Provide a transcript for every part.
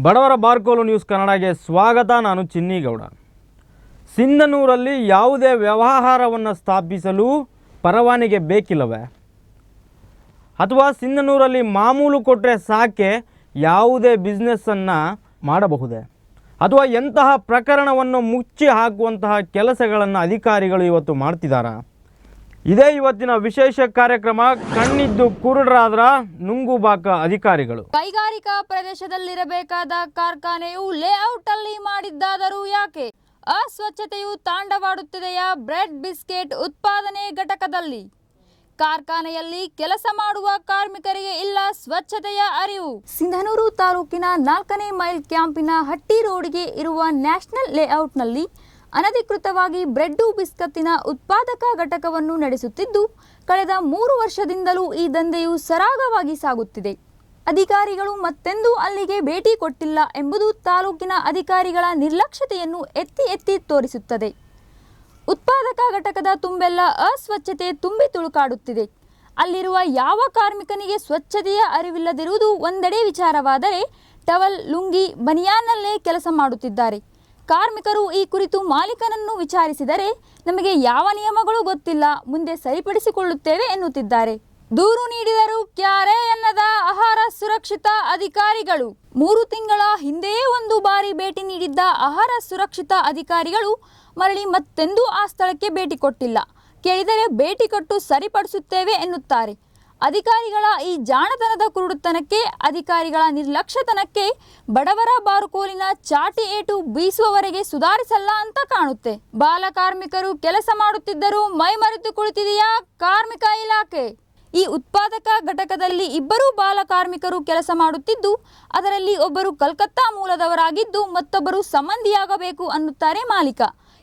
ಬಡವರ ಬಾರ್ಕೋಲು ನ್ಯೂಸ್ ಕನ್ನಡಗೆ ಸ್ವಾಗತ, ನಾನು ಚಿನ್ನಿಗೌಡ. ಸಿಂಧನೂರಲ್ಲಿ ಯಾವುದೇ ವ್ಯವಹಾರವನ್ನು ಸ್ಥಾಪಿಸಲು ಪರವಾನಿಗೆ ಬೇಕಿಲ್ಲವೇ? ಅಥವಾ ಸಿಂಧನೂರಲ್ಲಿ ಮಾಮೂಲು ಕೊಟ್ಟರೆ ಸಾಕೆ ಯಾವುದೇ ಬಿಸ್ನೆಸ್ಸನ್ನು ಮಾಡಬಹುದೇ? ಅಥವಾ ಎಂತಹ ಪ್ರಕರಣವನ್ನು ಮುಚ್ಚಿ ಹಾಕುವಂತಹ ಕೆಲಸಗಳನ್ನು ಅಧಿಕಾರಿಗಳು ಇವತ್ತು ಮಾಡ್ತಿದ್ದಾರಾ? ಇದೇ ಇವತ್ತಿನ ವಿಶೇಷ ಕಾರ್ಯಕ್ರಮ, ಕಣ್ಣಿದ್ದು ಕುರುಡರಾದ್ರ ನುಂಗುಬಾಕ ಅಧಿಕಾರಿಗಳು. ಕೈಗಾರಿಕಾ ಪ್ರದೇಶದಲ್ಲಿರಬೇಕಾದ ಕಾರ್ಖಾನೆಯು ಲೇಔಟ್ ಅಲ್ಲಿ ಮಾಡಿದ್ದಾದರೂ ಯಾಕೆ? ಅಸ್ವಚ್ಛತೆಯು ತಾಂಡವಾಡುತ್ತಿದೆಯಾ ಬ್ರೆಡ್ ಬಿಸ್ಕೆಟ್ ಉತ್ಪಾದನೆ ಘಟಕದಲ್ಲಿ? ಕಾರ್ಖಾನೆಯಲ್ಲಿ ಕೆಲಸ ಮಾಡುವ ಕಾರ್ಮಿಕರಿಗೆ ಇಲ್ಲ ಸ್ವಚ್ಛತೆಯ ಅರಿವು? ಸಿಂಧನೂರು ತಾಲೂಕಿನ ನಾಲ್ಕನೇ ಮೈಲ್ ಕ್ಯಾಂಪಿನ ಹಟ್ಟಿ ರೋಡ್ಗೆ ಇರುವ ನ್ಯಾಷನಲ್ ಲೇಔಟ್ನಲ್ಲಿ ಅನಧಿಕೃತವಾಗಿ ಬ್ರೆಡ್ಡು ಬಿಸ್ಕತ್ತಿನ ಉತ್ಪಾದಕ ಘಟಕವನ್ನು ನಡೆಸುತ್ತಿದ್ದು, ಕಳೆದ ಮೂರು ವರ್ಷದಿಂದಲೂ ಈ ದಂಧೆಯು ಸರಾಗವಾಗಿ ಸಾಗುತ್ತಿದೆ. ಅಧಿಕಾರಿಗಳು ಮತ್ತೆಂದೂ ಅಲ್ಲಿಗೆ ಭೇಟಿ ಕೊಟ್ಟಿಲ್ಲ ಎಂಬುದು ತಾಲೂಕಿನ ಅಧಿಕಾರಿಗಳ ನಿರ್ಲಕ್ಷ್ಯತೆಯನ್ನು ಎತ್ತಿ ಎತ್ತಿ ತೋರಿಸುತ್ತದೆ. ಉತ್ಪಾದಕ ಘಟಕದ ತುಂಬೆಲ್ಲ ಅಸ್ವಚ್ಛತೆ ತುಂಬಿ ತುಳುಕಾಡುತ್ತಿದೆ. ಅಲ್ಲಿರುವ ಯಾವ ಕಾರ್ಮಿಕನಿಗೆ ಸ್ವಚ್ಛತೆಯ ಅರಿವಿಲ್ಲದಿರುವುದು ಒಂದೆಡೆ ವಿಚಾರವಾದರೆ, ಟವಲ್, ಲುಂಗಿ, ಬನಿಯಾನಲ್ಲೇ ಕೆಲಸ ಮಾಡುತ್ತಿದ್ದಾರೆ. ಕಾರ್ಮಿಕರು ಈ ಕುರಿತು ಮಾಲೀಕನನ್ನು ವಿಚಾರಿಸಿದರೆ ನಮಗೆ ಯಾವ ನಿಯಮಗಳು ಗೊತ್ತಿಲ್ಲ, ಮುಂದೆ ಸರಿಪಡಿಸಿಕೊಳ್ಳುತ್ತೇವೆ ಎನ್ನುತ್ತಿದ್ದಾರೆ. ದೂರು ನೀಡಿದರು ಕ್ಯಾರೆ ಎನ್ನದ ಆಹಾರ ಸುರಕ್ಷಿತಾ ಅಧಿಕಾರಿಗಳು. ಮೂರು ತಿಂಗಳ ಹಿಂದೆಯೇ ಒಂದು ಬಾರಿ ಭೇಟಿ ನೀಡಿದ್ದ ಆಹಾರ ಸುರಕ್ಷಿತಾ ಅಧಿಕಾರಿಗಳು ಮರಳಿ ಮತ್ತೆಂದೂ ಆ ಸ್ಥಳಕ್ಕೆ ಭೇಟಿ ಕೊಟ್ಟಿಲ್ಲ. ಕೇಳಿದರೆ ಭೇಟಿ ಕೊಟ್ಟು ಸರಿಪಡಿಸುತ್ತೇವೆ ಎನ್ನುತ್ತಾರೆ. ಅಧಿಕಾರಿಗಳ ಈ ಜಾಣತನದ ಕುರುಡುತನಕ್ಕೆ, ಅಧಿಕಾರಿಗಳ ನಿರ್ಲಕ್ಷ್ಯತನಕ್ಕೆ ಬಡವರ ಬಾರುಕೋಲಿನ ಚಾಟಿ ಏಟು ಬೀಸುವವರೆಗೆ ಸುಧಾರಿಸಲ್ಲ ಅಂತ ಕಾಣುತ್ತೆ. ಬಾಲ ಕಾರ್ಮಿಕರು ಕೆಲಸ ಮಾಡುತ್ತಿದ್ದರೂ ಮೈ ಮರೆತು ಕುಳಿತಿದೆಯಾ ಕಾರ್ಮಿಕ ಇಲಾಖೆ? ಈ ಉತ್ಪಾದಕ ಘಟಕದಲ್ಲಿ ಇಬ್ಬರು ಬಾಲ ಕಾರ್ಮಿಕರು ಕೆಲಸ ಮಾಡುತ್ತಿದ್ದು, ಅದರಲ್ಲಿ ಒಬ್ಬರು ಕಲ್ಕತ್ತಾ ಮೂಲದವರಾಗಿದ್ದು ಮತ್ತೊಬ್ಬರು ಸಂಬಂಧಿಯಾಗಬೇಕು ಅನ್ನುತ್ತಾರೆ ಮಾಲೀಕ.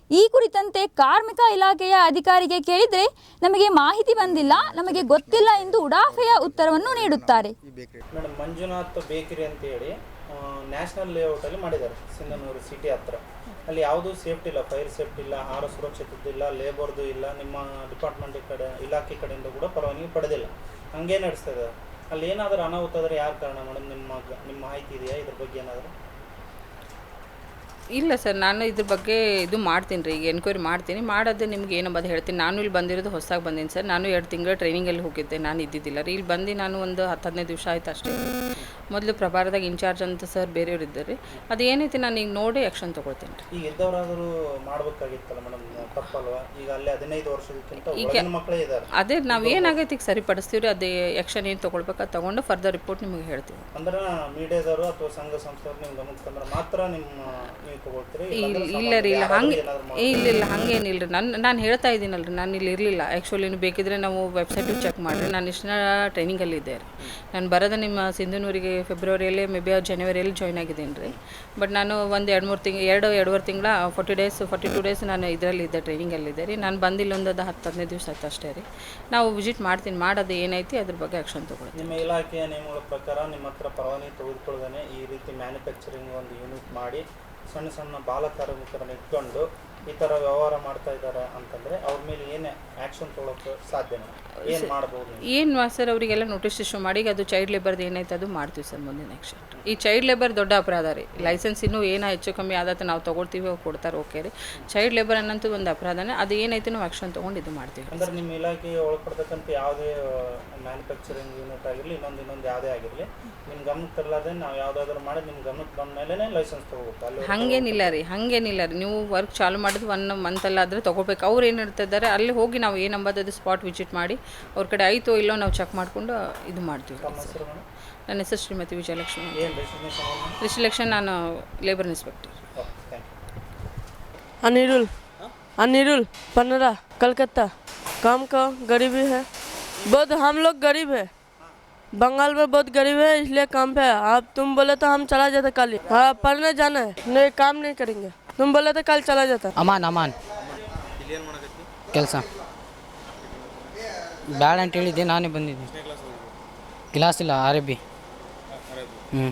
ಈ ಕುರಿತಂತೆ ಕಾರ್ಮಿಕ ಇಲಾಖೆಯ ಅಧಿಕಾರಿಗೆ ಕೇಳಿದರೆ ನಮಗೆ ಮಾಹಿತಿ ಬಂದಿಲ್ಲ, ನಮಗೆ ಗೊತ್ತಿಲ್ಲ ಎಂದು ಉಡಾಫೆಯ ಉತ್ತರವನ್ನು ನೀಡುತ್ತಾರೆ. ಮೇಡಮ್ ಮಂಜುನಾಥ್ ಬೇಕರಿ ಅಂತ ಹೇಳಿ ನ್ಯಾಷನಲ್ ಲೇಔಟಲ್ಲಿ ಮಾಡಿದ್ದಾರೆ, ಸಿಂಧನೂರು ಸಿಟಿ ಹತ್ರ. ಅಲ್ಲಿ ಯಾವುದೂ ಸೇಫ್ಟಿ ಇಲ್ಲ, ಫೈರ್ ಸೇಫ್ಟಿ ಇಲ್ಲ, ಆಹಾರ ಸುರಕ್ಷತೆ ಇಲ್ಲ, ಲೇಬರ್ದು ಇಲ್ಲ, ನಿಮ್ಮ ಡಿಪಾರ್ಟ್ಮೆಂಟ್ ಕಡೆ, ಇಲಾಖೆ ಕಡೆಯಿಂದ ಕೂಡ ಪರವಾನಗಿ ಪಡೆದಿಲ್ಲ. ಹಂಗೆ ನಡೆಸ್ತಾ ಅಲ್ಲಿ ಏನಾದರೂ ಅನಾಹುತ ಆದರೆ ಯಾರು ಕಾರಣ ಮೇಡಮ್ ನಿಮ್ಮ ನಿಮ್ಮ ಮಾಹಿತಿ ಇದೆಯಾ? ಇದ್ರ ಬಗ್ಗೆ ಏನಾದರೂ? ಇಲ್ಲ ಸರ್, ನಾನು ಇದ್ರ ಬಗ್ಗೆ ಇದು ಮಾಡ್ತೀನಿ ರೀ, ಈಗ ಎನ್ಕ್ವೈರಿ ಮಾಡ್ತೀನಿ. ಮಾಡೋದು ನಿಮ್ಗೆ ಏನಂಬದು ಹೇಳ್ತೀನಿ. ನಾನು ಇಲ್ಲಿ ಬಂದಿರೋದು ಹೊಸದಾಗಿ ಬಂದೀನಿ ಸರ್. ನಾನು ಎರಡು ತಿಂಗಳ ಟ್ರೈನಿಂಗಲ್ಲಿ ಹೋಗಿದ್ದೆ. ನಾನು ಇದ್ದಿದ್ದಿಲ್ಲ ರೀ. ಇಲ್ಲಿ ಬಂದು ನಾನು ಒಂದು ಹತ್ತು ಹದಿನೈದು ದಿವಸ ಆಯ್ತು ಅಷ್ಟೇ. ಮೊದಲು ಪ್ರಭಾರದಾಗ ಇನ್ಚಾರ್ಜ್ ಅಂತ ಸರ್ ಬೇರೆಯವ್ರು ಇದ್ದಾರೆ ಅದು ಏನೈತಿ ನಾನು ಈಗ ನೋಡಿ ಆ್ಯಕ್ಷನ್ ತೊಗೊಳ್ತೀನಿ. ರೀ ಈಗ ಇದ್ದವರಾದರೂ ಮಾಡಬೇಕಾಗಿತ್ತಲ್ಲ ಮೇಡಮ್ ತಪ್ಪಲ್ವಾ? ಈಗ ಅಲ್ಲಿ ಹದಿನೈದು ವರ್ಷದಕ್ಕಿಂತ ಈಗ ಮಕ್ಕಳೇ ಇದ್ದಾರೆ. ಅದೇ ನಾವು ಏನಾಗೈತಿ ಈಗ ಸರಿಪಡಿಸ್ತೀವಿ ರೀ ಅದೇ ಆ್ಯಕ್ಷನ್ ಏನು ತೊಗೊಳ್ಬೇಕಾ ತೊಗೊಂಡು ಫರ್ದರ್ ರಿಪೋರ್ಟ್ ನಿಮಗೆ ಹೇಳ್ತೀವಿ. ಅಂದ್ರೆ ಮೀಡಿಯಾದವರು ಅಥವಾ ಸಂಘ ಸಂಸ್ಥೆಯವರು ನಿಮ್ಮ ಗಮನಕ್ಕೆ ತಂದ್ರೆ ಮಾತ್ರ ನಿಮ್ಮ ನೀವು ತಗೊಳ್ತೀರಿ ಇಲ್ಲ ಇಲ್ಲ ರೀ ಇಲ್ಲ ಹಂಗೆ ಇಲ್ಲ ಇಲ್ಲ ಹಂಗೇನಿಲ್ಲ ರೀ ನಾನು ನಾನು ಹೇಳ್ತಾ ಇದ್ದೀನಲ್ಲ ರೀ ನಾನು ಇಲ್ಲಿ ಇರಲಿಲ್ಲ. ಆ್ಯಕ್ಚುಲಿ ನೀವು ಬೇಕಿದ್ರೆ ನಾವು ವೆಬ್ಸೈಟಿಗೆ ಚೆಕ್ ಮಾಡಿರಿ. ನಾನು ಇಷ್ಟು ಟ್ರೈನಿಂಗಲ್ಲಿ ಇದ್ದೆ ರೀ. ನಾನು ಬರೋದು ನಿಮ್ಮ ಸಿಂಧನೂರಿಗೆ ಫೆಬ್ರವರಿಯಲ್ಲಿ ಮೇ ಬಿ ಜನವರಿಯಲ್ಲಿ ಜಾಯ್ನ್ ಆಗಿದ್ದೀನಿ ರೀ. ಬಟ್ ನಾನು ಒಂದು ಎರಡು ಮೂರು ತಿಂಗ್, ಎರಡು, ಎರಡುವರೆ ತಿಂಗಳ forty days forty two days ನಾನು ಇದರಲ್ಲಿ ಇದ್ದೆ ಟ್ರೈನಿಂಗಲ್ಲಿ ಇದ್ದೆ ರೀ. ನಾನು ಬಂದಿಲ್ಲ ಒಂದು ಹತ್ತು, ಹದಿನೈದು ದಿವಸ ಆಯ್ತು ಅಷ್ಟೇ ರೀ. ನಾವು ವಿಸಿಟ್ ಮಾಡ್ತೀನಿ, ಮಾಡೋದು ಏನೈತಿ ಅದ್ರ ಬಗ್ಗೆ ಆ್ಯಕ್ಷನ್ ತೊಗೊಳ್ತೀನಿ. ನಿಮ್ಮ ಇಲಾಖೆಯ ನಿಯಮಗಳ ಪ್ರಕಾರ ನಿಮ್ಮ ಹತ್ರ ಪರವಾನಗಿ ತೆಗೆದುಕೊಳ್ಳದೇ ಈ ರೀತಿ ಮ್ಯಾನುಫ್ಯಾಕ್ಚರಿಂಗ್ ಒಂದು ಯೂನಿಟ್ ಮಾಡಿ ಸಣ್ಣ ಸಣ್ಣ ಬಾಲ ಕಾರ್ಮಿಕರನ್ನ ಇಟ್ಕೊಂಡು ಈ ಥರ ವ್ಯವಹಾರ ಮಾಡ್ತಾ ಇದ್ದಾರೆ ಅಂತಂದರೆ ಅವ್ರ ಮೇಲೆ ಏನು ಆ್ಯಕ್ಷನ್ ತೊಗೊಳಕ್ಕೆ ಸಾಧ್ಯ ಏನು ಮಾಡ್ಬೋದು? ಏನು ಸರ್ ಅವರಿಗೆಲ್ಲ ನೋಟಿಸ್ ಇಶ್ಯೂ ಮಾಡಿ ಅದು ಚೈಲ್ಡ್ ಲೇಬರ್ದು ಏನೈತೆ ಅದು ಮಾಡ್ತೀವಿ ಸರ್ ಮುಂದಿನ ಆ್ಯಕ್ಷನ್ ಈ ಚೈಲ್ಡ್ ಲೇಬರ್ ದೊಡ್ಡ ಅಪರಾಧ ರೀ. ಲೈಸೆನ್ಸ್ ಇನ್ನೂ ಏನೋ ಹೆಚ್ಚು ಕಮ್ಮಿ ಆದತ್ತ ನಾವು ತೊಗೊಳ್ತೀವಿ ಅವ್ರು ಕೊಡ್ತಾರೆ ಓಕೆ ರೀ. ಚೈಲ್ಡ್ ಲೇಬರ್ ಅನ್ನಂತೂ ಒಂದು ಅಪರಾಧನೇ. ಅದು ಏನೈತೆ ನಾವು ಆ್ಯಕ್ಷನ್ ತೊಗೊಂಡು ಇದು ಮಾಡ್ತೀವಿ. ಅಂದ್ರೆ ನಿಮ್ಮ ಇಲಾಖೆ ಒಳಪಡ್ತಕ್ಕಂಥ ಯಾವುದೇ ಮ್ಯಾನುಫ್ಯಾಕ್ಚರಿಂಗ್ ಯೂನಿಟ್ ಆಗಿರಲಿ ಇನ್ನೊಂದು ಇನ್ನೊಂದು ಯಾವುದೇ ಆಗಿರಲಿ ನಿಮ್ಮ ಗಮನಕ್ಕೆ ತರಲಾರ್ದೆ ನಾವು ಯಾವುದಾದ್ರೂ ಮಾಡಿ ನಿಮ್ಮ ಗಮನಕ್ಕೆ ಬಂದ ಮೇಲೆ ಲೈಸೆನ್ಸ್ ತೊಗೋಬೇಕು ಅಲ್ಲಿ ಹಾಗೇನಿಲ್ಲ ರೀ ಹಾಗೇನಿಲ್ಲ ರೀ ನೀವು ವರ್ಕ್ ಚಾಲು ಮಾಡಿದ್ದು ಒನ್ ಮಂತಲ್ಲಾದರೆ ತೊಗೋಬೇಕು ಅವ್ರು ಏನು ಹೇಳ್ತಿದ್ದಾರೆ ಅಲ್ಲಿ ಹೋಗಿ ನಾವು ಏನು ಅಂಬೋದು ಅದು ಸ್ಪಾಟ್ ವಿಸಿಟ್ ಮಾಡಿ ಅವ್ರ ಕಡೆ ಆಯಿತೋ ಇಲ್ಲೋ ನಾವು ಚೆಕ್ ಮಾಡಿಕೊಂಡು ಇದು ಮಾಡ್ತೀವಿ ನಮ್ಮ ಹೆಸರು ಮೇಡಮ್ ನನ್ನ ಹೆಸರು ಶ್ರೀಮತಿ ವಿಜಯಲಕ್ಷ್ಮಿ ಅಂತ. ಏನು ಡೆಸ್ಟಿನೇಷನ್ ರಿಸಿಲೆಕ್ಷನ್ ನಾನು labour inspector okay thank you Anirul Anirul पंद्रह कलकत्ता काम का गरीबी है बहुत हम लोग गरीब है बंगाल में बहुत गरीब है इसलिए काम पे है आप तुम बोले तो हम चला जाते कल ही हाँ पढ़ने जाना है नहीं काम नहीं करेंगे तुम बोले तो कल चला जाता ಅಮಾನ್ ಅಮಾನ್ ಕೆಲಸ ಬ್ಯಾಡ ಅಂತ ಹೇಳಿದ್ದೆ ನಾನೇ ಬಂದಿದ್ದೆ ಕ್ಲಾಸ್ ಇಲ್ಲ ಆರ್ ಬಿ ಹ್ಞೂ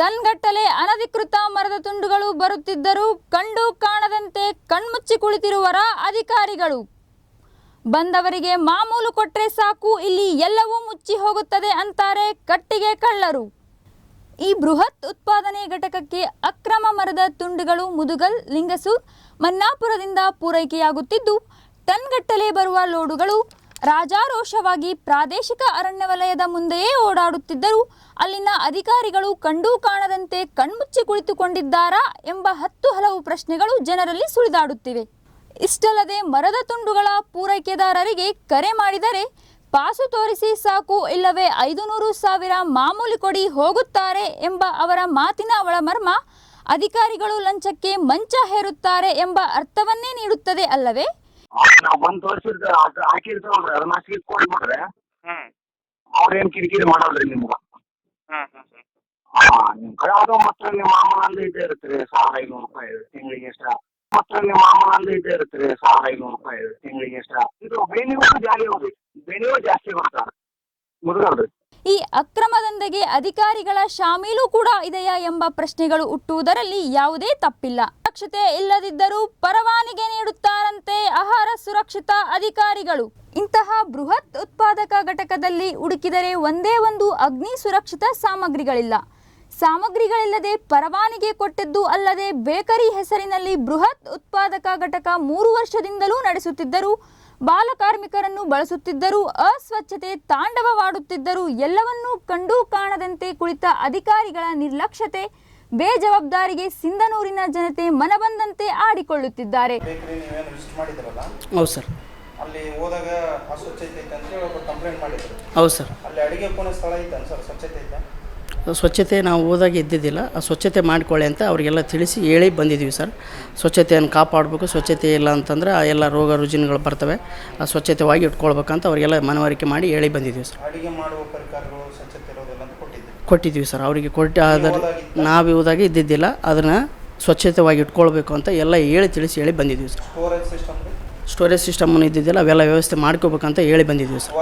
ಟನ್ಗಟ್ಟಲೆ ಅನಧಿಕೃತ ಮರದ ತುಂಡುಗಳು ಬರುತ್ತಿದ್ದರೂ ಕಂಡು ಕಾಣದಂತೆ ಕಣ್ಮುಚ್ಚಿ ಕುಳಿತಿರುವರ ಅಧಿಕಾರಿಗಳು. ಬಂದವರಿಗೆ ಮಾಮೂಲು ಕೊಟ್ಟರೆ ಸಾಕು, ಇಲ್ಲಿ ಎಲ್ಲವೂ ಮುಚ್ಚಿ ಹೋಗುತ್ತದೆ ಅಂತಾರೆ ಕಟ್ಟಿಗೆ ಕಳ್ಳರು. ಈ ಬೃಹತ್ ಉತ್ಪಾದನೆ ಘಟಕಕ್ಕೆ ಅಕ್ರಮ ಮರದ ತುಂಡುಗಳು ಮುದುಗಲ್, ಲಿಂಗಸೂರ್, ಮನ್ನಾಪುರದಿಂದ ಪೂರೈಕೆಯಾಗುತ್ತಿದ್ದು ಟನ್ಗಟ್ಟಲೆ ಬರುವ ಲೋಡುಗಳು ರಾಜಾರೋಷವಾಗಿ ಪ್ರಾದೇಶಿಕ ಅರಣ್ಯ ವಲಯದ ಮುಂದೆಯೇ ಓಡಾಡುತ್ತಿದ್ದರೂ. ಅಲ್ಲಿನ ಅಧಿಕಾರಿಗಳು ಕಂಡೂ ಕಾಣದಂತೆ ಕಣ್ಮುಚ್ಚಿ ಕುಳಿತುಕೊಂಡಿದ್ದಾರಾ ಎಂಬ ಹತ್ತು ಹಲವು ಪ್ರಶ್ನೆಗಳು ಜನರಲ್ಲಿ ಸುಳಿದಾಡುತ್ತಿವೆ. ಇಷ್ಟಲ್ಲದೆ ಮರದ ತುಂಡುಗಳ ಪೂರೈಕೆದಾರರಿಗೆ ಕರೆ ಮಾಡಿದರೆ, ಪಾಸು ತೋರಿಸಿ ಸಾಕು, ಇಲ್ಲವೇ ಐದು ನೂರು ಸಾವಿರ ಮಾಮೂಲಿ ಕೊಡಿ ಹೋಗುತ್ತಾರೆ ಎಂಬ ಅವರ ಮಾತಿನ ಒಳಮರ್ಮ ಅಧಿಕಾರಿಗಳು ಲಂಚಕ್ಕೆ ಮಂಚ ಹೇರುತ್ತಾರೆ ಎಂಬ ಅರ್ಥವನ್ನೇ ನೀಡುತ್ತದೆ ಅಲ್ಲವೇ? ನಾವು ಬಂದು ತೋರಿಸಿರ್ತ ಹಾಕಿರ್ತಾವಲ್ರಿ ಅದನ್ನ ಸೀಟ್ ಕೊಟ್ಬಿಟ್ರೆ ಅವ್ರೇನ್ ಕಿರಿಕಿರಿ ಮಾಡಲ್ರಿ ನಿಮ್ಗ. ಹಾ ನಿಮ್ ಕಡೆ ಅದು ಮತ್ತೆ ನಿಮ್ ಮಾಮೂಲು ಅಂದ್ರೆ ಇದ್ದೇ ಇರುತ್ತೆ ಸಾವಿರದ ಐನೂರು ರೂಪಾಯಿ ತಿಂಗಳಿಗೆ ಎಷ್ಟ. ಮತ್ತೆ ನಿಮ್ ಮಾಮೂಲು ಅಂದ್ರೆ ಇದ್ದೇ ಇರುತ್ತೆ ಸಾವಿರದ ಐನೂರು ರೂಪಾಯಿ ತಿಂಗಳಿಗೆ ಎಷ್ಟ. ಇದು ಬೇನಿಗೂ ಜಾಲಿ ಹೋಗ್ರಿ ಬೇನಿಗೂ ಜಾಸ್ತಿ ಬರ್ತಾರೆ ಮುದುಗಲ್ರಿ ಈ ಅಕ್ರಮ ದಂಧೆಗೆ ಅಧಿಕಾರಿಗಳ ಶಾಮೀಲು ಕೂಡ ಇದೆಯಾ ಎಂಬ ಪ್ರಶ್ನೆಗಳು ಹುಟ್ಟುವುದರಲ್ಲಿ ಯಾವುದೇ ತಪ್ಪಿಲ್ಲ. ಸುರಕ್ಷತೆ ಇಲ್ಲದಿದ್ದರೂ ಪರವಾನಿಗೆ ನೀಡುತ್ತಾರಂತೆ ಆಹಾರ ಸುರಕ್ಷತಾ ಅಧಿಕಾರಿಗಳು. ಇಂತಹ ಬೃಹತ್ ಉತ್ಪಾದಕ ಘಟಕದಲ್ಲಿ ಹುಡುಕಿದರೆ ಒಂದೇ ಒಂದು ಅಗ್ನಿ ಸುರಕ್ಷಿತ ಸಾಮಗ್ರಿಗಳಿಲ್ಲ. ಸಾಮಗ್ರಿಗಳಿಲ್ಲದೆ ಪರವಾನಿಗೆ ಕೊಟ್ಟಿದ್ದು ಅಲ್ಲದೆ ಬೇಕರಿ ಹೆಸರಿನಲ್ಲಿ ಬೃಹತ್ ಉತ್ಪಾದಕ ಘಟಕ ಮೂರು ವರ್ಷದಿಂದಲೂ ನಡೆಸುತ್ತಿದ್ದರು ಬಾಲಕಾರ್ಮಿಕರನ್ನು ಬಳಸುತ್ತಿದ್ದರು, ಅಸ್ವಚ್ಛತೆ ತಾಂಡವವಾಡುತ್ತಿದ್ದರು ಎಲ್ಲವನ್ನೂ ಕಂಡು ಕಾಣದಂತೆ ಕುಳಿತ ಅಧಿಕಾರಿಗಳ ನಿರ್ಲಕ್ಷ್ಯತೆ ಬೇಜವಾಬ್ದಾರಿಗೆ ಸಿಂಧನೂರಿನ ಜನತೆ ಮನಬಂದಂತೆ ಆಡಿಕೊಳ್ಳುತ್ತಿದ್ದಾರೆ. ಹೌದು ಸರ್. ಅಲ್ಲಿ ಹೋದಾಗ ಅಸ್ವಚ್ಛತೆ ಐತೆ ಅಂತ ಹೇಳಿ ಒಬ್ಬರು ಕಂಪ್ಲೇಂಟ್ ಮಾಡಿದ್ರು. ಹೌದು ಸರ್. ಅಲ್ಲಿ ಅಡಿಗೆ ಕೋಣೆ ಸ್ಥಳ ಐತೆ ಸರ್ ಸ್ವಚ್ಛತೆ ಐತೆ? ಸ್ವಚ್ಛತೆ ನಾವು ಹೋದಾಗ ಇದ್ದಿದ್ದಿಲ್ಲ ಆ ಸ್ವಚ್ಛತೆ ಮಾಡಿಕೊಳ್ಳಿ ಅಂತ ಅವರಿಗೆಲ್ಲ ತಿಳಿಸಿ ಹೇಳಿ ಬಂದಿದ್ದೀವಿ ಸರ್. ಸ್ವಚ್ಛತೆಯನ್ನು ಕಾಪಾಡಬೇಕು ಸ್ವಚ್ಛತೆ ಇಲ್ಲ ಅಂತಂದ್ರೆ ಆ ಎಲ್ಲ ರೋಗ ರುಜಿನಗಳು ಬರ್ತವೆ. ಆ ಸ್ವಚ್ಛತೆವಾಗಿ ಇಟ್ಕೊಳ್ಬೇಕಂತ ಅವರಿಗೆಲ್ಲ ಮನವರಿಕೆ ಮಾಡಿ ಹೇಳಿ ಬಂದಿದ್ದೀವಿ ಸರ್. ಅಡುಗೆ ಮಾಡುವ ಪರಿಕರಗಳು ಸ್ವಚ್ಛತೆ ಇರೋದಿಲ್ಲ ಅಂತ ಕೊಟ್ಟಿದ್ದೆ ಕೊಟ್ಟಿದ್ದೀವಿ ಸರ್. ಅವರಿಗೆ ಕೊಟ್ಟು ಆದರೆ ನಾವು ಇವುದಾಗಿ ಇದ್ದಿದ್ದಿಲ್ಲ. ಅದನ್ನು ಸ್ವಚ್ಛತೆವಾಗಿ ಇಟ್ಕೊಳ್ಬೇಕು ಅಂತ ಎಲ್ಲ ಹೇಳಿ ತಿಳಿಸಿ ಹೇಳಿ ಬಂದಿದ್ದೀವಿ ಸರ್. ಸ್ಟೋರೇಜ್ ಸಿಸ್ಟಮ್ ಸ್ಟೋರೇಜ್ ಸಿಸ್ಟಮನ್ನು ಇದ್ದಿದ್ದಿಲ್ಲ. ಅವೆಲ್ಲ ವ್ಯವಸ್ಥೆ ಮಾಡ್ಕೋಬೇಕಂತ ಹೇಳಿ ಬಂದಿದ್ದೀವಿ ಸರ್.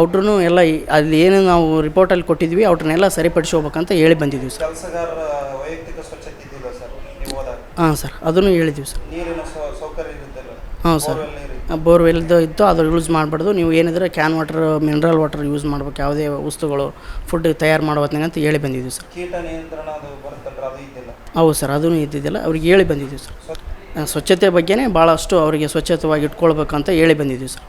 ಔಟ್ರೂ ಎಲ್ಲ ಅಲ್ಲಿ ಏನು ನಾವು ರಿಪೋರ್ಟಲ್ಲಿ ಕೊಟ್ಟಿದ್ವಿ ಔಟ್ರನ್ನೆಲ್ಲ ಸರಿಪಡಿಸ್ಕೋಬೇಕಂತ ಹೇಳಿ ಬಂದಿದ್ದೀವಿ ಸರ್. ಹಾಂ ಸರ್. ಅದನ್ನು ಹೇಳಿದ್ದೀವಿ ಸರ್. ಹಾಂ ಸರ್. ಬೋರ್ವೆಲ್ದು ಇತ್ತು ಅದು ಯೂಸ್ ಮಾಡಬಾರ್ದು. ನೀವು ಏನಿದ್ರೆ can water mineral water use ಮಾಡ್ಬೇಕು. ಯಾವುದೇ ವಸ್ತುಗಳು ಫುಡ್ ತಯಾರು ಮಾಡೋ ಅಂತ ಹೇಳಿ ಬಂದಿದ್ದೀವಿ ಸರ್. ಹೌದು ಸರ್ ಅದೂ ಇದ್ದಿದ್ದಿಲ್ಲ. ಅವ್ರಿಗೆ ಹೇಳಿ ಬಂದಿದ್ದೀವಿ ಸರ್. ಸ್ವಚ್ಛತೆ ಬಗ್ಗೆನೇ ಭಾಳಷ್ಟು ಅವರಿಗೆ ಸ್ವಚ್ಛತವಾಗಿ ಇಟ್ಕೊಳ್ಬೇಕಂತ ಹೇಳಿ ಬಂದಿದ್ದೀವಿ ಸರ್.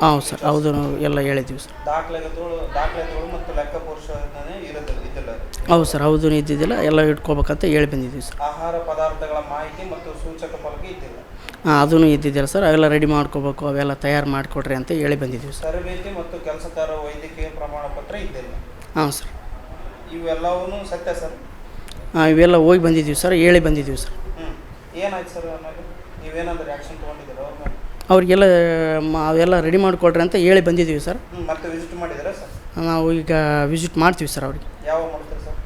ಹಾಂ ಸರ್ ಹೌದು ಎಲ್ಲ ಹೇಳಿದ್ದೀವಿ ಸರ್. ದಾಖಲೆಗಳು ದಾಖಲೆಗಳು ಮತ್ತು ಲೆಕ್ಕ ಪುರುಷನೇ ಇರೋದಿಲ್ಲ ಇದ್ದಿಲ್ಲ ಹೌದು ಸರ್ ಹೌದು ಇದ್ದಿದ್ದಿಲ್ಲ ಎಲ್ಲ ಇಟ್ಕೋಬೇಕಂತ ಹೇಳಿ ಬಂದಿದ್ದೀವಿ ಸರ್. ಆಹಾರ ಪದಾರ್ಥಗಳ ಮಾಹಿತಿ ಮತ್ತು ಸೂಚಕ ಫಲಕ ಇದ್ದಿಲ್ಲ. ಹಾಂ ಅದೂ ಇದ್ದಿದ್ದಿಲ್ಲ ಸರ್ ಅವೆಲ್ಲ ರೆಡಿ ಮಾಡ್ಕೋಬೇಕು ಅವೆಲ್ಲ ತಯಾರು ಮಾಡಿಕೊಡ್ರಿ ಅಂತ ಹೇಳಿ ಬಂದಿದ್ದೀವಿ ಸರ್. ತರಬೇತಿ ಮತ್ತು ಕೆಲಸಕಾರ ವೈದ್ಯಕೀಯ ಪ್ರಮಾಣ ಪತ್ರ ಇದ್ದಿಲ್ಲ. ಹಾಂ ಸರ್. ಇವೆಲ್ಲವೂ ಸತ್ಯ ಸರ್? ಹಾಂ ಇವೆಲ್ಲ ಹೋಗಿ ಬಂದಿದ್ದೀವಿ ಸರ್ ಹೇಳಿ ಬಂದಿದ್ದೀವಿ ಸರ್. ಹ್ಞೂ ಏನಾಯ್ತು ಸರ್ ಅನ್ನೋದು? ನೀವೇನಾದರೂ ಆ್ಯಕ್ಷನ್ ಮೇಲೆ ಅವರಿಗೆಲ್ಲ ಮ- ಅವೆಲ್ಲ ರೆಡಿ ಮಾಡಿಕೊಡ್ರಿ ಅಂತ ಹೇಳಿ ಬಂದಿದ್ದೀವಿ ಸರ್. ಮತ್ತೆ ವಿಸಿಟ್ ಮಾಡಿದ್ದೀರಾ ಸರ್? ನಾವು ಈಗ ವಿಸಿಟ್ ಮಾಡ್ತೀವಿ ಸರ್ ಅವ್ರಿಗೆ. ಯಾವಾಗ ಮಾಡ್ತೀರಾ ಸರ್?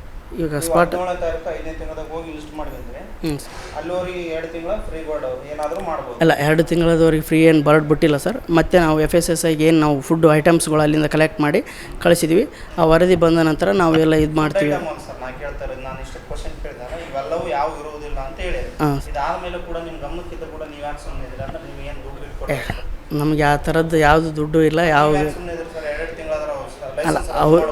ಈಗ ಸ್ಪಾಟ್ ಹದಿನೇಳನೇ ತಾರೀಕು ಐದನೇ ತಿಂಗಳದಾಗ ಹೋಗಿ ವಿಸಿಟ್ ಮಾಡಿದ್ರೆ. ಹ್ಞೂ ಸರ್. ಅಲ್ಲಿವರೆಗೆ ಎರಡು ತಿಂಗಳ ಫ್ರೀ ಬೋರ್ಡ್ ಏನಾದರೂ ಮಾಡ್ಬೋದು. ಅಲ್ಲ ಎರಡು ತಿಂಗಳದವ್ರಿಗೆ ಫ್ರೀ ಏನು ಬರ್ಡ್ ಬಿಟ್ಟಿಲ್ಲ ಸರ್. ಮತ್ತೆ ನಾವು ಎಫ್ ಎಸ್ ಎಸ್ ಐಗೆ ಏನು ನಾವು ಫುಡ್ ಐಟಮ್ಸ್ಗಳು ಅಲ್ಲಿಂದ ಕಲೆಕ್ಟ್ ಮಾಡಿ ಕಳಿಸಿದ್ವಿ. ಆ ವರದಿ ಬಂದ ನಂತರ ನಾವು ಎಲ್ಲ ಇದು ಮಾಡ್ತೀವಿ. ಸರ್ ನಾ ಕೇಳ್ತಾ ಇರೋದು. ನಾನು ಇಷ್ಟು ಕ್ವಶನ್ ಕೇಳಿದಾಗ ಇವೆಲ್ಲವೂ ಯಾವ ಇರುವುದಿಲ್ಲ ಅಂತ ಹೇಳಿ ಹಾಂ. ಇದಾದ್ಮೇಲೆ ಕೂಡ ನಿಮ್ಮ ಗಮನಕ್ಕಿದ್ದ ಕೂಡ ನೀವು ಯಾಕೆ ಸುಮ್ಮನೆ ಇದ್ದೀರಾ ಅಂದ್ರೆ ನೀವು ಏನು ದುಡ್ಡು ಇಟ್ಕೊಡ್ತೀರಾ ನಮಗೆ ಆ ಥರದ್ದು ಯಾವುದು ದುಡ್ಡು ಇಲ್ಲ ಯಾವುದು ಅಲ್ಲ, ಅವ್ರು-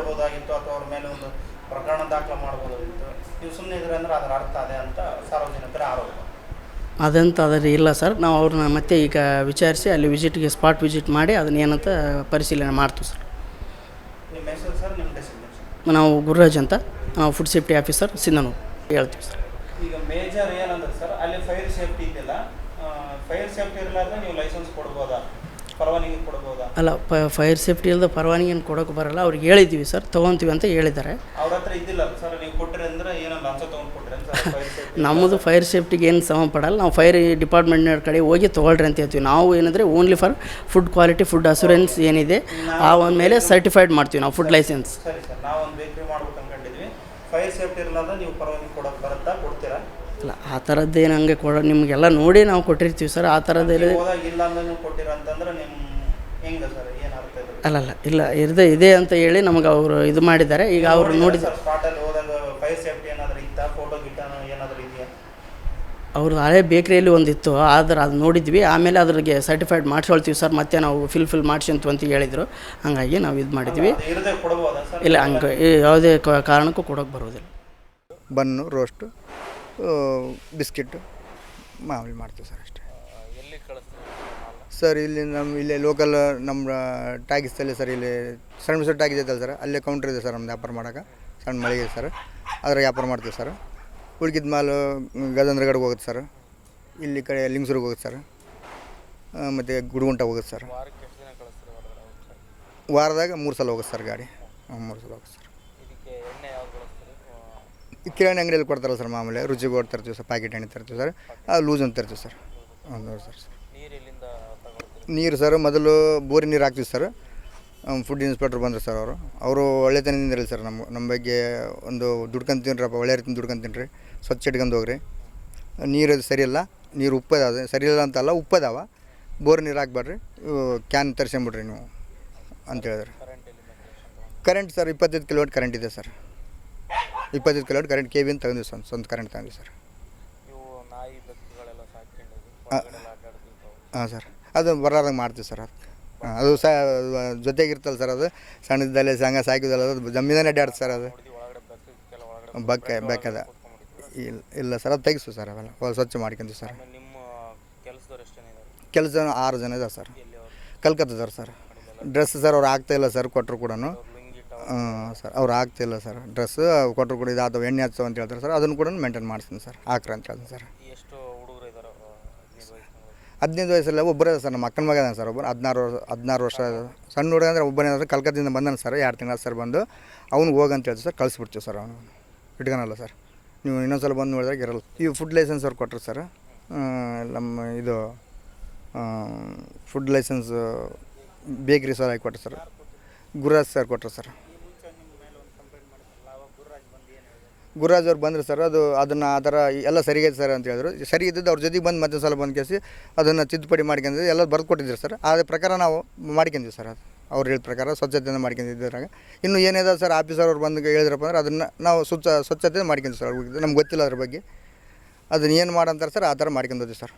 ಅದಂತ ಅದರ ಇಲ್ಲ ಸರ್. ನಾವು ಅವ್ರನ್ನ ಮತ್ತೆ ಈಗ ವಿಚಾರಿಸಿ ಅಲ್ಲಿ ವಿಸಿಟ್ಗೆ ಸ್ಪಾಟ್ ವಿಸಿಟ್ ಮಾಡಿ ಅದನ್ನ ಏನಂತ ಪರಿಶೀಲನೆ ಮಾಡ್ತೀವಿ ಸರ್. ನಾವು ಗುರುರಾಜ್ ಅಂತ. ನಾವು ಫುಡ್ ಸೇಫ್ಟಿ ಆಫೀಸರ್ ಸಿಂಧನೂರು. ಹೇಳ್ತೀವಿ ಸರ್. ಈಗ ಮೇಜರ್ ಏನಂದ್ರೆ ಸರ್ ಅಲ್ಲಿ ಫೈರ್ ಸೇಫ್ಟಿ ಇದೆಯಲ್ಲ ಫೈರ್ ಸೇಫ್ಟಿ ಇರಲಾರ್ದೆ ನೀವು ಲೈಸೆನ್ಸ್ ಕೊಡ್ಬೋದಾ? ಪರವಾನಗಿ ಕೊಡ್ಬೋದಾ? ಅಲ್ಲ ಫೈರ್ ಸೇಫ್ಟಿ ಇಲ್ಲದ ಪರವಾನಗಿ ಏನು ಕೊಡೋಕೆ ಬರಲ್ಲ. ಅವ್ರಿಗೆ ಹೇಳಿದ್ದೀವಿ ಸರ್ ತೊಗೊತೀವಿ ಅಂತ ಹೇಳಿದ್ದಾರೆ. ಅವ್ರ ಹತ್ರ ಇದ್ದಿಲ್ಲ. ಸರ್ ನೀವು ಕೊಟ್ರಿ ಅಂದ್ರೆ ಏನೋ ಲಂಚ ತೊಗೊಂಡು ಕೊಟ್ರಿ ಅಂತ ನಮ್ಮದು ಫೈರ್ ಸೇಫ್ಟಿಗೆ ಏನು ಸಮ ಪಡಲ್ಲ. ನಾವು ಫೈರ್ ಡಿಪಾರ್ಟ್ಮೆಂಟ್ನ ಕಡೆ ಹೋಗಿ ತೊಗೊಳ್ರಿ ಅಂತ ಹೇಳ್ತೀವಿ. ನಾವು ಏನಂದರೆ only for food quality food assurance ಏನಿದೆ ಆ ಒಂದು ಮೇಲೆ ಸರ್ಟಿಫೈಡ್ ಮಾಡ್ತೀವಿ ನಾವು ಫುಡ್ ಲೈಸೆನ್ಸ್ ಸರಿ. ಸರ್ ನಾವು ಒಂದು ಬೇಕ್ರಿ ಮಾಡ್ಬೇಕು ಅನ್ಕೊಂಡಿದ್ವಿ ಫೈರ್ ಸೇಫ್ಟಿ ಇರಲಾರ್ದ ನೀವು ಪರವಾನಗಿ ಕೊಡೋಕೆ ಬರುತ್ತಾ? ಅಲ್ಲ ಆ ಥರದ್ದು ಏನು ಹಂಗೆ ಕೊಡೋ ನಿಮಗೆಲ್ಲ ನೋಡಿ ನಾವು ಕೊಟ್ಟಿರ್ತೀವಿ ಸರ್ ಆ ಥರದ್ದು ಅಲ್ಲ ಅಲ್ಲ ಇಲ್ಲ ಅಲ್ಲಲ್ಲ ಇಲ್ಲ ಇರದೆ ಇದೆ ಅಂತ ಹೇಳಿ ನಮಗೆ ಅವರು ಇದು ಮಾಡಿದ್ದಾರೆ. ಈಗ ಅವರು ನೋಡಿ ಸರ್ ಸ್ಪಾಟಲ್ಲಿ ಹೋದಾಗ ಫೈರ್ ಸೇಫ್ಟಿ ಏನಾದರೂ ಇತ್ತಾ? ಫೋಟೋ ಗಿಟ್ಟ ಏನಾದರೂ ಇದೆಯಾ? ಅವ್ರದ್ದು ಹಳೆ ಬೇಕ್ರಿಯಲ್ಲಿ ಒಂದಿತ್ತು ಆದ್ರೆ ಅದು ನೋಡಿದ್ವಿ. ಆಮೇಲೆ ಅದ್ರಿಗೆ ಸರ್ಟಿಫೈಡ್ ಮಾಡಿಸ್ಕೊಳ್ತೀವಿ ಸರ್ ಮತ್ತೆ ನಾವು ಫಿಲ್ ಫಿಲ್ ಅಂತ ಹೇಳಿದರು. ಹಂಗಾಗಿ ನಾವು ಇದು ಮಾಡಿದ್ವಿ. ಇಲ್ಲ ಹಂಗೆ ಯಾವುದೇ ಕ- ಕಾರಣಕ್ಕೂ ಕೊಡೋಕೆ ಬರೋದಿಲ್ಲ ಬನ್ನು ರೋಸ್ಟು ಬಿಸ್ಕಿಟ್ಟು ಮಾಮೂಲಿ ಮಾಡ್ತೀವಿ ಸರ್ ಅಷ್ಟೇ. ಸರ್ ಇಲ್ಲಿ ನಮ್ಮ ಇಲ್ಲಿ ಲೋಕಲ್ ನಮ್ಮ ಟ್ಯಾಗಿಸ್ತಲ್ಲಿ ಸರ್ ಇಲ್ಲಿ ಸಣ್ಣ ಸಣ್ಣ ಟ್ಯಾಗಿಸ್ ಐತಲ್ಲ ಸರ್ ಅಲ್ಲೇ ಕೌಂಟ್ರ್ ಇದೆ ಸರ್ ನಮ್ಮ ವ್ಯಾಪಾರ ಮಾಡೋಕೆ ಸಣ್ಣ ಮಳಿಗೆ ಸರ್ ಅದ್ರಾಗ ವ್ಯಾಪಾರ ಮಾಡ್ತೀವಿ ಸರ್. ಉಳ್ಕಿದ ಮಾಲು ಗಜೇಂದ್ರಗಢಗೆ ಹೋಗುತ್ತೆ ಸರ್. ಇಲ್ಲಿ ಕಡೆ ಲಿಂಗ್ಸೂರಿಗೆ ಹೋಗುತ್ತೆ ಸರ್. ಮತ್ತು ಗುಡುಗುಂಟ ಹೋಗುತ್ತೆ ಸರ್. ವಾರದಾಗ ಮೂರು ಸಲ ಹೋಗುತ್ತೆ ಸರ್ ಗಾಡಿ. ಮೂರು ಸಲ ಹೋಗುತ್ತೆ ಸರ್. ಕಿರಾಣಿ ಅಂಗಡಿಯಲ್ಲಿ ಕೊಡ್ತಾರಲ್ಲ ಸರ್ ಮಾಮೂಲಿ ರುಚಿಗೆ ಕೊಟ್ಟು ತರ್ತೀವಿ ಸರ್ ಪ್ಯಾಕೆಟ್ ಎಣ್ಣೆ ತರ್ತೀವಿ ಸರ್. ಅದು ಲೂಸ್ ಅಂತ ತರ್ತೀವಿ ಸರ್. ಒಂದು ಸರ್ ನೀರು ಸರ್ ಮೊದಲು ಬೋರಿ ನೀರು ಹಾಕ್ತೀವಿ ಸರ್. ಫುಡ್ ಇನ್ಸ್ಪೆಕ್ಟ್ರ್ ಬಂದರು ಸರ್ ಅವರು. ಅವರು ಒಳ್ಳೆತನದಿಂದ ಇರಲಿ ಸರ್ ನಮ್ಮ ನಮ್ಮ ಬಗ್ಗೆ ಒಂದು ದುಡ್ಕೊಂಡು ತಿನ್ರಪ್ಪ ಒಳ್ಳೆ ರೀತಿ ದುಡ್ಕೊಂಡು ತಿನ್ನಿರಿ ಸ್ವಚ್ಛ ಇಟ್ಕೊಂಡು ಹೋಗ್ರಿ. ನೀರು ಅದು ಸರಿಯಿಲ್ಲ ನೀರು ಉಪ್ಪದ ಸರಿಯಿಲ್ಲ ಅಂತಲ್ಲ ಉಪ್ಪದಾವ. ಬೋರ್ ನೀರು ಹಾಕ್ಬೇಡ್ರಿ ಕ್ಯಾನ್ ತರಿಸ್ಕೊಂಬಿಡ್ರಿ ನೀವು ಅಂತ ಹೇಳಿದ್ರೆ. ಕರೆಂಟ್ ಸರ್ ಇಪ್ಪತ್ತೈದು ಕಿಲೋಮೀಟ್ರ್ ಕರೆಂಟ್ ಇದೆ ಸರ್. ಇಪ್ಪತ್ತೈದು ಕಿಲೋಮೀಟ್ರ್ ಕರೆಂಟ್ ಕೆ ಅಂತ ತಗೊಂಡಿವಿ ಸರ್ ಸ್ವಂತ ಕರೆಂಟ್ ತಗೊಂಡಿವಿ ಸರ್. ಹಾಂ ಸರ್. ಅದು ಬರಲಾರ್ದಂಗೆ ಮಾಡ್ತೀವಿ ಸರ್ ಅದು. ಹಾಂ ಅದು ಸ ಜೊತೆಗಿರ್ತಲ್ಲ ಸರ್ ಅದು. ಸಣ್ಣದಲ್ಲೇ ಸಂಘ ಸಾಕಿದಲ್ಲ ಅದು ಜಮೀನೇ ಅಡ್ಡಾಡ್ತು ಸರ್ ಅದು. ಬಕ್ಕೆ ಬೆಕ್ಕದ. ಇಲ್ಲ ಇಲ್ಲ ಸರ್ ಅದು ತೆಗಿಸು ಸರ್ ಅವೆಲ್ಲ. ಸ್ವಚ್ಛ ಮಾಡ್ಕೊಂತೀವಿ ಸರ್. ಕೆಲಸ ಆರು ಜನ ಇದಾವೆ ಸರ್. ಕಲ್ಕತ್ತದವ್ರು ಸರ್. ಡ್ರೆಸ್ ಸರ್ ಅವ್ರು ಆಗ್ತಾಯಿಲ್ಲ ಸರ್ ಕೊಟ್ಟರು ಕೂಡ ಸರ್ ಅವ್ರು ಆಗ್ತಿಲ್ಲ ಸರ್. ಡ್ರೆಸ್ ಕೊಟ್ಟರು ಕೂಡ ಇದಾದವು ಎಣ್ಣೆ ಹಚ್ಚು ಅಂತ ಹೇಳ್ತಾರೆ ಸರ್. ಅದನ್ನು ಕೂಡ ಮೇಂಟೈನ್ ಮಾಡ್ತೀನಿ ಸರ್. ಹಾಕ್ರಿ ಅಂತ ಹೇಳ್ತೀನಿ ಸರ್. ಹದಿನೈದು ವಯಸ್ಸಲ್ಲ ಒಬ್ಬರೇ ಸರ್ ನಮ್ಮ ಅಕ್ಕನ ಮಗ ಸರ್ ಒಬ್ಬರು ಹದಿನಾರು ವರ್ಷ ಹದಿನಾರು ವರ್ಷ ಸಣ್ಣ ಹುಡುಗ ಅಂದರೆ ಒಬ್ಬನೇ ಅಂದರೆ ಕಲ್ಕತ್ತಿಂದ ಬಂದಾನೆ ಸರ್ ಎರಡು ತಿಂಗಳ ಸರ್ ಬಂದು. ಅವ್ನಿಗೆ ಹೋಗಂತ ಹೇಳ್ತೀವಿ ಸರ್ ಕಳಿಸ್ಬಿಡ್ತೀವಿ ಸರ್ ಅವನು. ಇಟ್ಕೊಳಲ್ಲ ಸರ್. ನೀವು ಇನ್ನೊಂದು ಸಲ ಬಂದು ನೋಡಿದಾಗ ಇರಲ್ಲ ಈ ಫುಡ್ ಲೈಸೆನ್ಸ್ ಅವ್ರು ಕೊಟ್ಟರು ಸರ್. ನಮ್ಮ ಇದು ಫುಡ್ ಲೈಸೆನ್ಸ್ ಬೇಕ್ರಿ ಸರ್ ಹಾಕಿ ಕೊಟ್ಟರು ಸರ್. ಗುರುರಾಜ್ ಸರ್ ಕೊಟ್ಟರು ಸರ್. ಗುರುರಾಜ್ ಅವ್ರು ಬಂದರು ಸರ್, ಅದು ಅದನ್ನು ಆ ಥರ ಎಲ್ಲ ಸರಿಗೈತೆ ಸರ್ ಅಂತ ಹೇಳಿದ್ರು. ಸರಿ ಇದ್ದದ್ದು ಅವ್ರ ಜೊತೆಗೆ ಬಂದು ಮತ್ತೊಂದು ಸಲ ಬಂದು ಕೇಸಿ ಅದನ್ನು ತಿದ್ದುಪಡಿ ಮಾಡ್ಕೊಂಡಿದ್ದು ಎಲ್ಲ ಬರ್ದು ಕೊಟ್ಟಿದ್ರು ಸರ್. ಅದ್ರ ಪ್ರಕಾರ ನಾವು ಮಾಡ್ಕೊಂಡಿದ್ವಿ ಸರ್ ಅದು. ಅವ್ರು ಹೇಳಿದ ಪ್ರಕಾರ ಸ್ವಚ್ಛತೆಯಿಂದ ಮಾಡ್ಕೊಂಡಿದ್ದಾಗ ಇನ್ನು ಏನಿದೆ ಸರ್, ಆಫೀಸರ್ ಅವ್ರು ಬಂದು ಹೇಳಿದ್ರಪ್ಪ ಅಂದ್ರೆ ಅದನ್ನು ನಾವು ಸ್ವಚ್ಛ ಸ್ವಚ್ಛತೆ ಮಾಡ್ಕೊಂತೀವಿ ಸರ್. ನಮ್ಗೆ ಗೊತ್ತಿಲ್ಲ ಅದ್ರ ಬಗ್ಗೆ. ಅದನ್ನ ಏನು ಮಾಡಂತಾರೆ ಸರ್, ಆ ಥರ ಮಾಡ್ಕೊಂಡೋದ್ವಿ ಸರ್.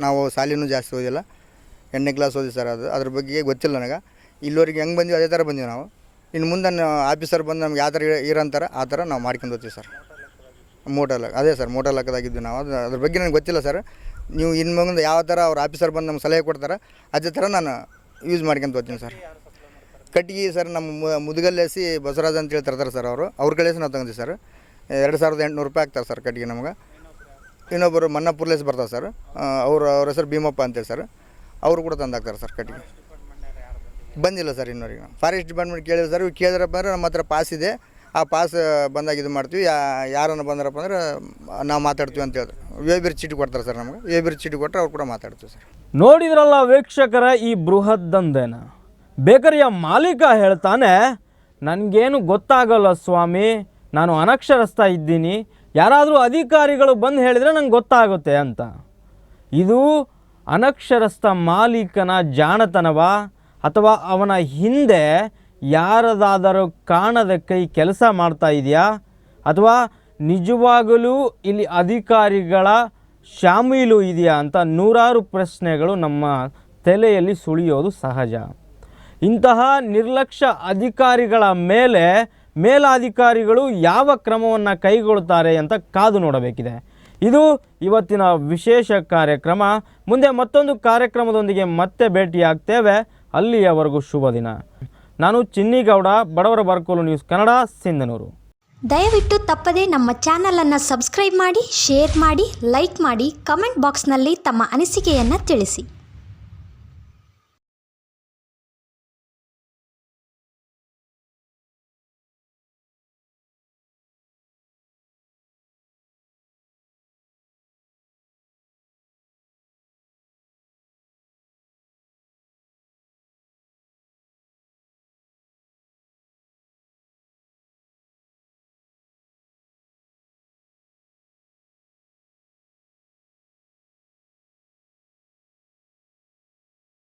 ನಾವು ಸಾಲಿನೂ ಜಾಸ್ತಿ ಓದಿಲ್ಲ. ಎಣ್ಣೆ ಕ್ಲಾಸ್ ಓದಿ ಸರ್ ಅದು. ಅದ್ರ ಬಗ್ಗೆ ಗೊತ್ತಿಲ್ಲ ನನಗೆ. ಇಲ್ಲಿವರೆಗೆ ಹೆಂಗೆ ಬಂದ್ವಿ ಅದೇ ಥರ ಬಂದೀವಿ ನಾವು. ಇನ್ನು ಮುಂದೆ ಆಫೀಸರ್ ಬಂದು ನಮ್ಗೆ ಯಾವ ಥರ ಇರಂತಾರೆ, ಆ ಥರ ನಾವು ಮಾಡ್ಕೊಂಡು ಹೋಗ್ತೀವಿ ಸರ್. ಮೋಟಲ್ ಅದೇ ಸರ್ ಮೋಟಲ್ ಲೆಕ್ಕದಾಗಿದ್ವಿ ನಾವು. ಅದು ಅದ್ರ ಬಗ್ಗೆ ನನಗೆ ಗೊತ್ತಿಲ್ಲ ಸರ್. ನೀವು ಇನ್ನು ಮುಂದೆ ಯಾವ ಥರ ಅವ್ರ ಆಫೀಸರ್ ಬಂದು ನಮ್ಗೆ ಸಲಹೆ ಕೊಡ್ತಾರೆ, ಅದೇ ಥರ ನಾನು ಯೂಸ್ ಮಾಡ್ಕೊಂತ ಹೋಗ್ತೀನಿ ಸರ್. ಕಟ್ಟಿಗೆ ಸರ್, ನಮ್ಮ ಮುದುಗಲ್ಲೇಸಿ ಬಸವರಾಜ್ ಅಂತ ಹೇಳಿ ತರ್ತಾರೆ ಸರ್ ಅವರು. ಅವ್ರ ಕಡೆಸಿ ನಾವು ತಗೊಂತೀವಿ ಸರ್. ಎರಡು ಸಾವಿರದ ಎಂಟುನೂರು ರೂಪಾಯಿ ಆಗ್ತಾರೆ ಸರ್ ಕಟ್ಟಿಗೆ ನಮ್ಗೆ. ಇನ್ನೊಬ್ಬರು ಮನ್ನಪುರ್ಲೇಸ್ ಬರ್ತಾರೆ ಸರ್. ಅವರು ಅವ್ರ ಹೆಸರು ಭೀಮಪ್ಪ ಅಂತೇಳಿ ಸರ್. ಅವರು ಕೂಡ ತಂದಾಗ್ತಾರೆ ಸರ್ ಕಟ್ಟಿಗೆ. ಬಂದಿಲ್ಲ ಸರ್ ಇನ್ನೂರಿಗೆ ಫಾರೆಸ್ಟ್ ಡಿಪಾರ್ಟ್ಮೆಂಟ್ ಕೇಳಿದ್ರೆ ಸರ್ ಕೇಳಿದ್ರಪ್ಪ ಅಂದ್ರೆ ನಮ್ಮ ಹತ್ರ ಪಾಸ್ ಇದೆ. ಆ ಪಾಸ್ ಬಂದಾಗ ಇದು ಮಾಡ್ತೀವಿ. ಯಾ, ಯಾರನ್ನು ಬಂದ್ರಪ್ಪ ಅಂದ್ರೆ, ನಾವು ಮಾತಾಡ್ತೀವಿ ಅಂತ ಹೇಳಿದ್ರು. ವೇಬಿರ್ ಚೀಟಿ ಕೊಡ್ತಾರೆ ಸರ್ ನಮಗೆ. ವೇಬಿರ್ ಚೀಟಿ ಕೊಟ್ಟರೆ ಅವ್ರು ಕೂಡ ಮಾತಾಡ್ತೀವಿ ಸರ್. ನೋಡಿದ್ರಲ್ಲ ವೀಕ್ಷಕರ ಈ ಬೃಹತ್ ದಂಧೆನ? ಬೇಕರಿಯ ಮಾಲೀಕ ಹೇಳ್ತಾನೆ, ನನಗೇನು ಗೊತ್ತಾಗಲ್ಲ ಸ್ವಾಮಿ. ನಾನು ಅನಕ್ಷರಸ್ಥ ಇದ್ದೀನಿ. ಯಾರಾದರೂ ಅಧಿಕಾರಿಗಳು ಬಂದು ಹೇಳಿದರೆ ನಂಗೆ ಗೊತ್ತಾಗುತ್ತೆ ಅಂತ. ಇದು ಅನಕ್ಷರಸ್ಥ ಮಾಲೀಕನ ಜಾಣತನವ? ಅಥವಾ ಅವನ ಹಿಂದೆ ಯಾರದಾದರೂ ಕಾಣದ ಕೈ ಕೆಲಸ ಮಾಡ್ತಾ ಇದೆಯಾ? ಅಥವಾ ನಿಜವಾಗಲೂ ಇಲ್ಲಿ ಅಧಿಕಾರಿಗಳ ಶಾಮೀಲು ಇದೆಯಾ ಅಂತ ನೂರಾರು ಪ್ರಶ್ನೆಗಳು ನಮ್ಮ ತಲೆಯಲ್ಲಿ ಸುಳಿಯೋದು ಸಹಜ. ಇಂತಹ ನಿರ್ಲಕ್ಷ್ಯ ಅಧಿಕಾರಿಗಳ ಮೇಲೆ ಮೇಲಾಧಿಕಾರಿಗಳು ಯಾವ ಕ್ರಮವನ್ನು ಕೈಗೊಳ್ಳುತ್ತಾರೆ ಅಂತ ಕಾದು ನೋಡಬೇಕಿದೆ. ಇದು ಇವತ್ತಿನ ವಿಶೇಷ ಕಾರ್ಯಕ್ರಮ. ಮುಂದೆ ಮತ್ತೊಂದು ಕಾರ್ಯಕ್ರಮದೊಂದಿಗೆ ಮತ್ತೆ ಭೇಟಿಯಾಗ್ತೇವೆ. ಅಲ್ಲಿಯವರೆಗೂ ಶುಭ ದಿನ. ನಾನು ಚಿನ್ನಿಗೌಡ, ಬಡವರ ಬರ್ಕೋಲು ನ್ಯೂಸ್ ಕನ್ನಡ, ಸಿಂಧನೂರು. ದಯವಿಟ್ಟು ತಪ್ಪದೇ ನಮ್ಮ ಚಾನಲನ್ನು ಸಬ್ಸ್ಕ್ರೈಬ್ ಮಾಡಿ, ಶೇರ್ ಮಾಡಿ, ಲೈಕ್ ಮಾಡಿ, ಕಮೆಂಟ್ ಬಾಕ್ಸ್ನಲ್ಲಿ ತಮ್ಮ ಅನಿಸಿಕೆಯನ್ನು ತಿಳಿಸಿ.